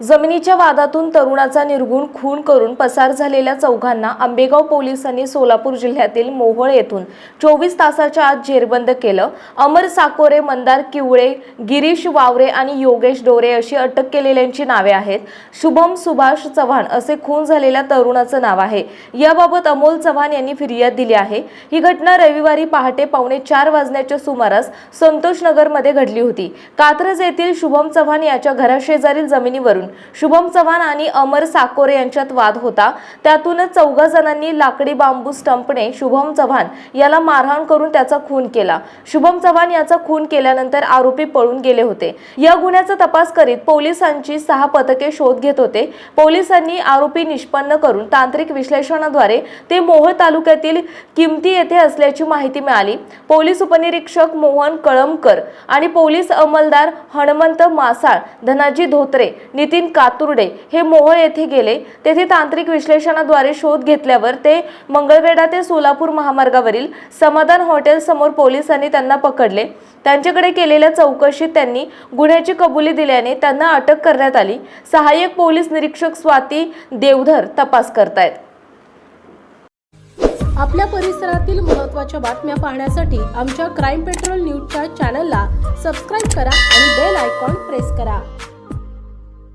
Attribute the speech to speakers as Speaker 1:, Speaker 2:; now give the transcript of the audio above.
Speaker 1: जमिनीच्या वादातून तरुणाचा निर्गुण खून करून पसार झालेल्या चौघांना आंबेगाव पोलिसांनी सोलापूर जिल्ह्यातील मोहोळ येथून चोवीस तासाच्या आत जेरबंद केलं. अमर साकोरे मंदार किवळे गिरीश वावरे आणि योगेश डोरे अशी अटक केलेल्यांची नावे आहेत. शुभम सुभाष चव्हाण असे खून झालेल्या तरुणाचं नाव आहे. याबाबत अमोल चव्हाण यांनी फिर्याद दिली आहे. ही घटना रविवारी पहाटे पावणे चार वाजण्याच्या सुमारास संतोष नगरमध्ये घडली होती. कात्रज येथील शुभम चव्हाण याच्या घराशेजारील जमिनीवरून शुभम चव्हाण आणि अमर साकोरे यांच्यात वाद होता. त्यातूनच चौघा जणांनी लाकडी बांबू स्टंपने शुभम चव्हाण याला मारहाण करून त्याचा खून केला. शुभम चव्हाण याचा खून केल्यानंतर आरोपी पळून गेले होते. या गुन्ह्याचा तपास करीत पोलिसांची सहा पथके शोध घेत होते. पोलिसांनी आरोपी निष्पन्न करून तांत्रिक विश्लेषणाद्वारे ते मोहोळ तालुक्यातील किमती येथे असल्याची माहिती मिळाली. पोलीस उपनिरीक्षक मोहन कळमकर आणि पोलीस अंमलदार हनुमंत मासाळ धनाजी धोत्रे नितीन नितीन कातुर्डे हे मोहोळ येथे गेले. तेथे तांत्रिक विश्लेषणाद्वारे शोध घेतल्यावर ते मंगळवेढा ते सोलापूर महामार्गावरील समाधान हॉटेल समोर पोलिसांनी त्यांना पकडले. त्यांच्याकडे केलेल्या चौकशीत त्यांनी गुन्ह्याची कबुली दिल्याने त्यांना अटक करण्यात आली. सहाय्यक पोलीस निरीक्षक स्वाती देवधर तपास करतायत.
Speaker 2: आपल्या परिसरातील महत्त्वाच्या बातम्या पाहण्यासाठी आमच्या क्राईम पेट्रोल न्यूजच्या चॅनलला सबस्क्राईब करा आणि बेल आयकॉन प्रेस करा.